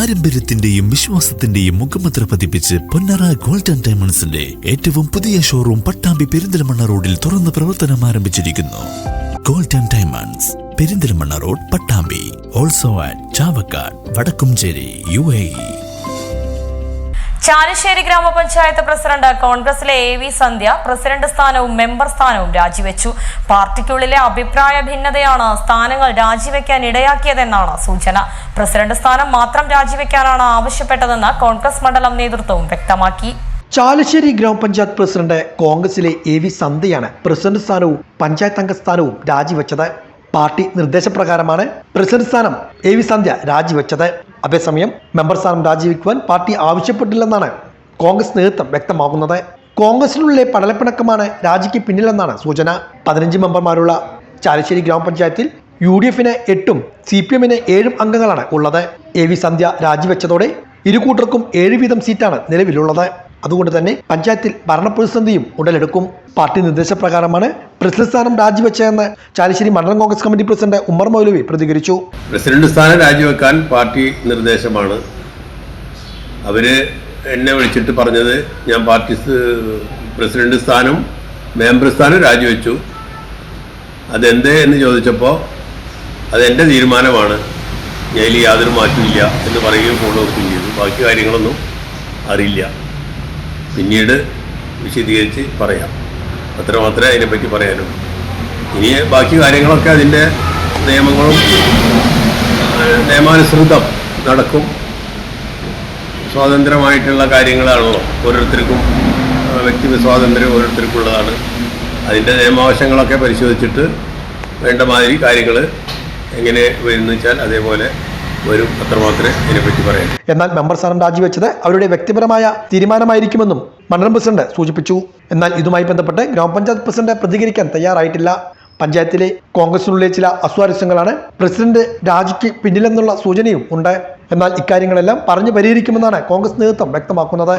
പാരമ്പര്യത്തിന്റെയും വിശ്വാസത്തിന്റെയും മുഖമുദ്ര പതിപ്പിച്ച് പൊന്നറ ഗോൾഡൻ ഡയമണ്ട്സിന്റെ ഏറ്റവും പുതിയ ഷോറൂം പട്ടാമ്പി പെരിന്തൽമണ്ണ റോഡിൽ തുറന്ന് പ്രവർത്തനം ആരംഭിച്ചിരിക്കുന്നു. Gold and diamonds Perinthalmanna road Pattambi. Also at Chavakkad Vadakkumchery U A Chalissery ഗ്രാമപഞ്ചായത്ത് പ്രസിഡന്റ് കോൺഗ്രസിലെ എ വി സന്ധ്യ പ്രസിഡന്റ് സ്ഥാനവും മെമ്പർ സ്ഥാനവും രാജിവെച്ചു. പാർട്ടിക്കുള്ളിലെ അഭിപ്രായ ഭിന്നതയാണ് സ്ഥാനങ്ങൾ രാജിവെക്കാൻ ഇടയാക്കിയതെന്നാണ് സൂചന. പ്രസിഡന്റ് സ്ഥാനം മാത്രം രാജിവെക്കാനാണ് ആവശ്യപ്പെട്ടതെന്ന് കോൺഗ്രസ് മണ്ഡലം നേതൃത്വവും വ്യക്തമാക്കി. ചാലശ്ശേരി ഗ്രാമപഞ്ചായത്ത് പ്രസിഡന്റ് കോൺഗ്രസിലെ എ വി സന്ധ്യയാണ് പ്രസിഡന്റ് സ്ഥാനവും പഞ്ചായത്ത് അംഗ സ്ഥാനവും രാജിവെച്ചത്. പാർട്ടി നിർദ്ദേശപ്രകാരമാണ് പ്രസിഡന്റ് സ്ഥാനം എ വി സന്ധ്യ രാജിവെച്ചത്. അതേസമയം മെമ്പർ സ്ഥാനം രാജിവെക്കുവാൻ പാർട്ടി ആവശ്യപ്പെട്ടില്ലെന്നാണ് കോൺഗ്രസ് നേതൃത്വം വ്യക്തമാക്കുന്നത്. കോൺഗ്രസിനുള്ളിലെ പടലപ്പിണക്കമാണ് രാജിക്ക് പിന്നിലെന്നാണ് സൂചന. പതിനഞ്ച് മെമ്പർമാരുള്ള ചാലശ്ശേരി ഗ്രാമപഞ്ചായത്തിൽ യു ഡി എഫിന് എട്ടും സി പി എമ്മിന് ഏഴും അംഗങ്ങളാണ് ഉള്ളത്. എ വി സന്ധ്യ രാജിവെച്ചതോടെ ഇരുകൂട്ടർക്കും ഏഴ് വീതം സീറ്റാണ് നിലവിലുള്ളത്. അതുകൊണ്ട് തന്നെ പഞ്ചായത്തിൽ ഭരണപ്രതിസന്ധിയും ഉടലെടുക്കും. പാർട്ടി നിർദ്ദേശപ്രകാരമാണ് പ്രസിഡന്റ് സ്ഥാനം രാജിവെച്ചതെന്ന് ചാലിശ്ശേരി മണ്ഡലം കോൺഗ്രസ് കമ്മിറ്റി പ്രസിഡന്റ് ഉമ്മർ മൗലവി പ്രതികരിച്ചു. പ്രസിഡന്റ് സ്ഥാനം രാജിവെക്കാൻ പാർട്ടി നിർദ്ദേശമാണ്. അവർ എന്നെ വിളിച്ചിട്ട് പറഞ്ഞത് ഞാൻ പാർട്ടി പ്രസിഡന്റ് സ്ഥാനം മെമ്പർ സ്ഥാനം രാജിവെച്ചു. അതെന്തേ എന്ന് ചോദിച്ചപ്പോൾ അതെന്റെ തീരുമാനമാണ്. ഞാൻ യാതൊരു മാറ്റമില്ല എന്ന് പറയുകയും ഫോളോ അപ്പ് ചെയ്തു. ബാക്കി കാര്യങ്ങളൊന്നും അറിയില്ല. പിന്നീട് വിശദീകരിച്ച് പറയാം. അത്ര മാത്രമേ അതിനെപ്പറ്റി പറയാനുള്ളൂ ഇനി ബാക്കി കാര്യങ്ങളൊക്കെ അതിന്റെ നിയമങ്ങളും നിയമാനുസൃതം നടക്കും. സ്വാതന്ത്ര്യമായിട്ടുള്ള കാര്യങ്ങളാണല്ലോ ഓരോരുത്തർക്കും വ്യക്തി സ്വാതന്ത്ര്യം ഓരോരുത്തർക്കുള്ളതാണ്. അതിന്റെ നിയമാവശ്യങ്ങളൊക്കെ പരിശോധിച്ചിട്ട് വേണ്ട മാതിരി കാര്യങ്ങൾ എങ്ങനെ വരുന്നു വെച്ചാൽ അതേപോലെ വരും അത്ര ഇതിനെപ്പറ്റി പറയാൻ. എന്നാൽ മെമ്പർ സ്ഥാനം രാജിവെച്ചത് അവരുടെ വ്യക്തിപരമായ തീരുമാനമായിരിക്കുമെന്നും മണ്ഡലം പ്രസിഡന്റ് സൂചിപ്പിച്ചു. എന്നാൽ ഇതുമായി ബന്ധപ്പെട്ട് ഗ്രാമപഞ്ചായത്ത് പ്രസിഡന്റ് പ്രതികരിക്കാൻ തയ്യാറായിട്ടില്ല. പഞ്ചായത്തിലെ കോൺഗ്രസിനുള്ളിലെ ചില അസ്വാരസ്യങ്ങളാണ് പ്രസിഡന്റ് രാജിക്ക് പിന്നിലെന്നുള്ള സൂചനയും ഉണ്ട്. എന്നാൽ ഇക്കാര്യങ്ങളെല്ലാം പറഞ്ഞു പരിഹരിക്കുമെന്നാണ് കോൺഗ്രസ് നേതൃത്വം വ്യക്തമാക്കുന്നത്.